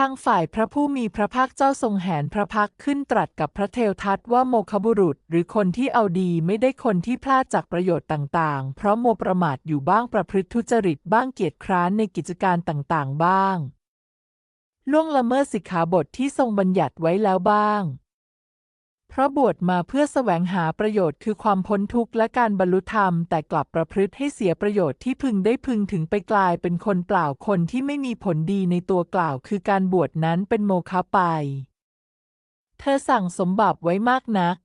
ทางฝ่ายพระผู้มีพระภาคเจ้าทรงแหนพระพักขึ้นตรัสกับพระเทวทัตว่าโมคบุรุษ หรือคนที่เอาดีไม่ได้คนที่พลาดจากประโยชน์ต่างๆ เพราะโมประมาทอยู่บ้างประพฤติทุจริตบ้างเกียจคร้านในกิจการต่างๆ บ้าง ล่วงละเมิดสิกขาบทที่ทรงบัญญัติไว้แล้วบ้าง ราะบวชมาเพื่อแสวงหาประโยชน์คือความพ้นทุกข์และการบรรลุธรรม แต่กลับประพฤติให้เสียประโยชน์ที่พึงได้พึงถึงไปกลายเป็นคนเปล่าคนที่ไม่มีผลดีในตัวกล่าว คือการบวชนั้นเป็นโมฆะไป เธอสั่งสมบัติไว้มากนัก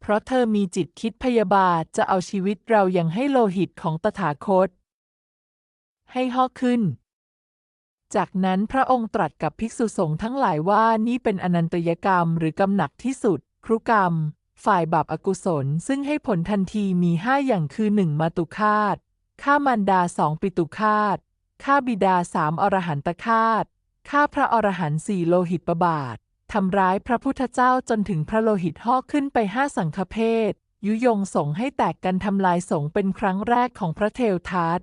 เพราะเธอมีจิตคิดพยาบาทจะเอาชีวิตเราอย่างให้โลหิตของตถาคต ให้ห่อขึ้น จากนั้นพระองค์ตรัสกับภิกษุสงฆ์ทั้งหลายว่านี่เป็นอนันตยกรรมหรือกรรมหนักที่สุด ครุกรรม ฝ่ายบาปอากุศล ซึ่งให้ผลทันทีมีห้าอย่างคือหนึ่งมาตุคาตฆ่ามารดาสองปิตุคาตฆ่าบิดาสามอรหันตคาตฆ่าพระอรหันต์สี่โลหิตประบาททำร้ายพระพุทธเจ้าจนถึงพระโลหิตห่อขึ้นไปห้าสังฆเพศยุยงสงให้แตกกันทำลายสงเป็นครั้งแรกของพระเทวทัต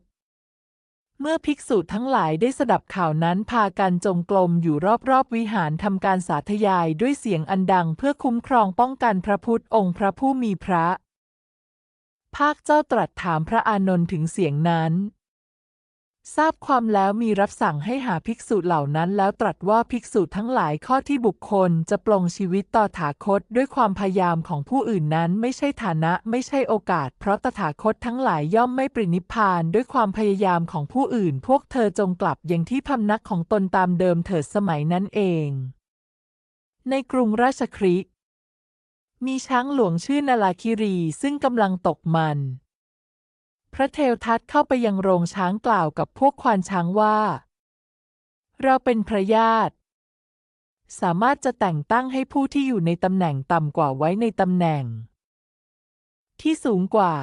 เมื่อภิกษุทั้งหลายได้สดับข่าวนั้นพากันจงกรมอยู่รอบๆวิหารทำการสาธยายด้วยเสียงอันดังเพื่อคุ้มครองป้องกันพระพุทธองค์พระผู้มีพระ ภาคเจ้าตรัสถามพระอานนท์ถึงเสียงนั้น ทราบความแล้วมีรับสั่งให้หาภิกษุเหล่านั้นแล้วตรัสว่าภิกษุทั้งหลายข้อที่บุคคลจะปลงชีวิตต่อถาคตด้วยความพยายามของผู้อื่นนั้นไม่ใช่ฐานะไม่ใช่โอกาส เพราะตถาคตทั้งหลายย่อมไม่ปรินิพพานด้วยความพยายามของผู้อื่น พวกเธอจงกลับอย่างที่พำนักของตนตามเดิมเถิดสมัยนั้นเอง ในกรุงราชคริมีช้างหลวงชื่อนาลาคิรีซึ่งกำลังตกมัน พระเทวทัตเข้าไปยังโรงช้างกล่าวกับพวกควานช้างว่า เราเป็นพระญาติ สามารถจะแต่งตั้งให้ผู้ที่อยู่ในตำแหน่งต่ำกว่าไว้ในตำแหน่ง ที่สูงกว่า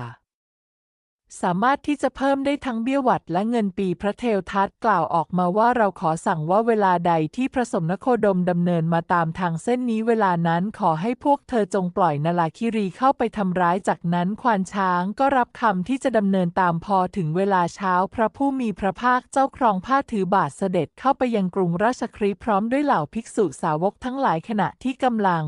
สามารถที่จะเพิ่มได้ทั้งเบี้ยหวัดและเงินปีพระเทวทัตกล่าวออกมาว่าเราขอสั่งว่าเวลาใดที่พระสมณโคดมดำเนินมาตามทางเส้นนี้เวลานั้นขอให้พวกเธอจงปล่อยนาลาคิรีเข้าไปทำร้ายจากนั้นควานช้างก็รับคำที่จะดำเนินตามพอถึงเวลาเช้าพระผู้มีพระภาคเจ้าครองผ้าถือบาทเสด็จเข้าไปยังกรุงราชครีพร้อมด้วยเหล่าภิกษุสาวกทั้งหลายขณะที่กำลัง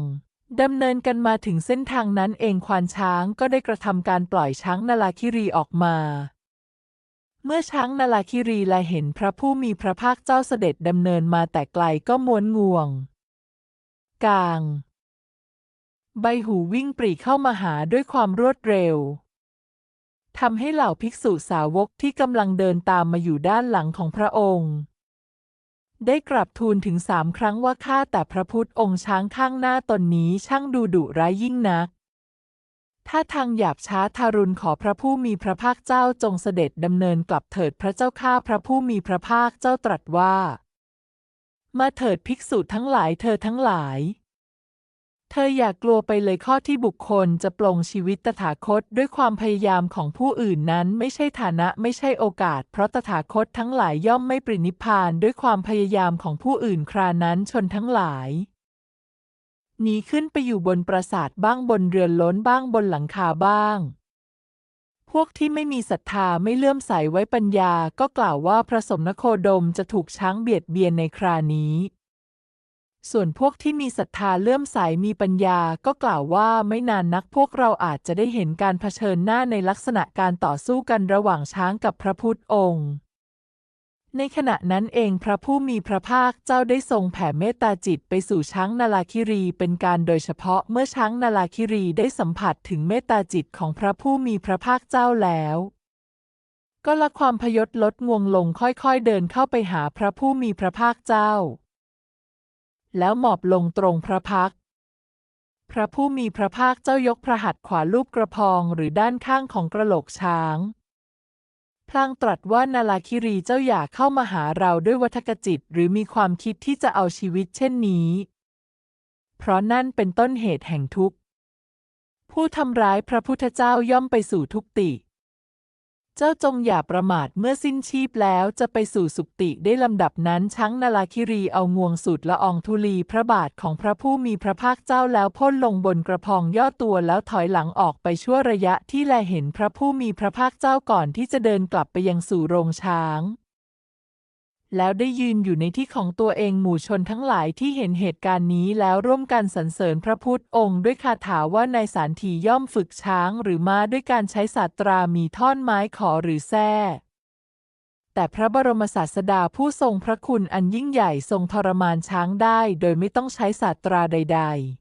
ดำเนินกันมาถึงเส้นทางนั้นเองควานช้างก็ได้กระทำการปล่อยช้างนาลาคิรีออกมา เมื่อช้างนาลาคิรีแลเห็นพระผู้มีพระภาคเจ้าเสด็จดำเนินมาแต่ไกลก็ม้วนงวง กลาง ใบหูวิ่งปรีเข้ามาหาด้วยความรวดเร็วทำให้เหล่าภิกษุสาวกที่กำลังเดินตามมาอยู่ด้านหลังของพระองค์ ได้กราบทูลถึงสามครั้งว่าข้าแต่พระพุทธองค์ช้างข้างหน้าตนนี้ช่างดูดุร้ายยิ่งนัก ถ้าทางหยาบช้าทารุณขอพระผู้มีพระภาคเจ้าจงเสด็จดำเนินกลับเถิดพระเจ้าข้าพระผู้มีพระภาคเจ้าตรัสว่า มาเถิดภิกษุทั้งหลายเธอทั้งหลาย เธออย่ากกลัวไปเลยข้อที่บุคคลจะปลงชีวิตตถาคตด้วยความพยายามของผู้อื่นนั้นไม่ใช่ฐานะไม่ใช่โอกาส เพราะตถาคตทั้งหลายย่อมไม่ปรินิพพานด้วยความพยายามของผู้อื่นครานั้นชนทั้งหลายหนีขึ้นไปอยู่บนปราสาทบ้างบนเรือนล้นบ้างบนหลังคาบ้าง พวกที่ไม่มีศรัทธาไม่เลื่อมใสไว้ปัญญาก็กล่าวว่าพระสมณโคดมจะถูกช้างเบียดเบียนในครานี้ ส่วนพวกที่มีศรัทธาเลื่อมใสมีปัญญาก็กล่าวว่าไม่นานนักพวกเราอาจจะได้เห็นการเผชิญหน้าในลักษณะการต่อสู้กันระหว่างช้างกับพระพุทธองค์ ในขณะนั้นเองพระผู้มีพระภาคเจ้าได้ทรงแผ่เมตตาจิตไปสู่ช้างนาลาคิรีเป็นการโดยเฉพาะเมื่อช้างนาลาคิรีได้สัมผัสถึงเมตตาจิตของพระผู้มีพระภาคเจ้าแล้วก็ละความพยศลดงวงลงค่อยๆเดินเข้าไปหาพระผู้มีพระภาคเจ้า แล้วหมอบลงตรงพระพัก พระผู้มีพระภาคเจ้ายกพระหัตถ์ขวาลูบกระพองหรือด้านข้างของกระโหลกช้าง พลางตรัสว่านาลาคิรีเจ้าอย่าเข้ามาหาเราด้วยวัฏกจิต หรือมีความคิดที่จะเอาชีวิตเช่นนี้ เพราะนั่นเป็นต้นเหตุแห่งทุกข์ ผู้ทำร้ายพระพุทธเจ้าย่อมไปสู่ทุกติ เจ้าจงอย่าประมาทเมื่อสิ้นชีพแล้วจะไปสู่สุคติได้ลำดับนั้นช้างนาลาคิรีเอางวงสุดละอองธุลีพระบาทของพระผู้มีพระภาคเจ้าแล้วพ่นลงบนกระพองย่อตัวแล้วถอยหลังออกไปชั่วระยะที่แลเห็นพระผู้มีพระภาคเจ้าก่อนที่จะเดินกลับไปยังสู่โรงช้าง แล้วได้ยืนอยู่ในที่ของตัวเองหมู่ชนทั้งหลายที่เห็นเหตุการณ์นี้แล้วร่วมกันสรรเสริญพระพุทธองค์ด้วยคาถาว่านายสารถีย่อมฝึกช้างหรือม้าด้วยการใช้ศาสตรามีท่อนไม้ขอหรือแส้แต่พระบรมศาสดาผู้ทรงพระคุณอันยิ่งใหญ่ทรงทรมานช้างได้โดยไม่ต้องใช้ศาสตราใด ๆ